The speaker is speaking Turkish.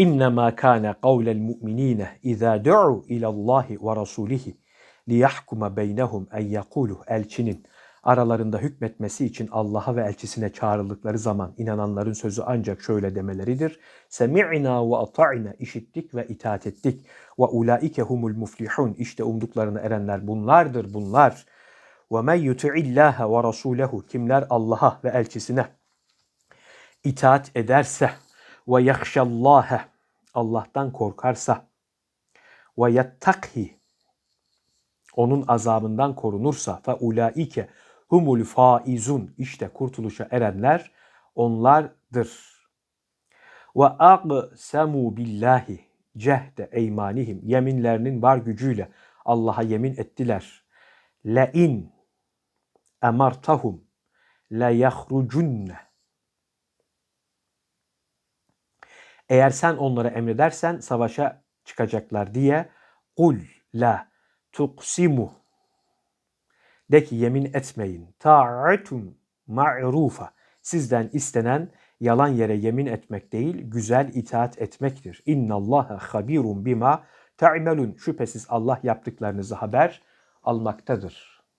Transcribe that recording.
İnnemâ kâne kavlel mu'minîne izâ du'u ilallâhi ve rasûlihi liyahkuma beynehum en yekûlu elçinin aralarında hükmetmesi için Allah'a ve elçisine çağrıldıkları zaman inananların sözü ancak şöyle demeleridir. Semi'na ve ata'na işittik ve itaat ettik. Ve ulaike humul muflihun. İşte umduklarını erenler bunlardır bunlar. Ve men yuti'illaha ve rasulehu. Kimler Allah'a ve elçisine itaat ederse ve yahşallâhe Allah'tan korkarsa. ve yettakhi onun azabından korunursa. fe ulaike humul faizun işte kurtuluşa erenler onlardır. Ve aqsamu billahi cehde eymanihim yeminlerinin var gücüyle Allah'a yemin ettiler. Le in emartahum la yahrucunne Eğer sen onlara emredersen savaşa çıkacaklar diye kul la tuksimu de ki yemin etmeyin. Ta'atun ma'rufa. Sizden istenen yalan yere yemin etmek değil, güzel itaat etmektir. İnna Allaha habirun bima ta'melun. Şüphesiz Allah yaptıklarınızı haber almaktadır.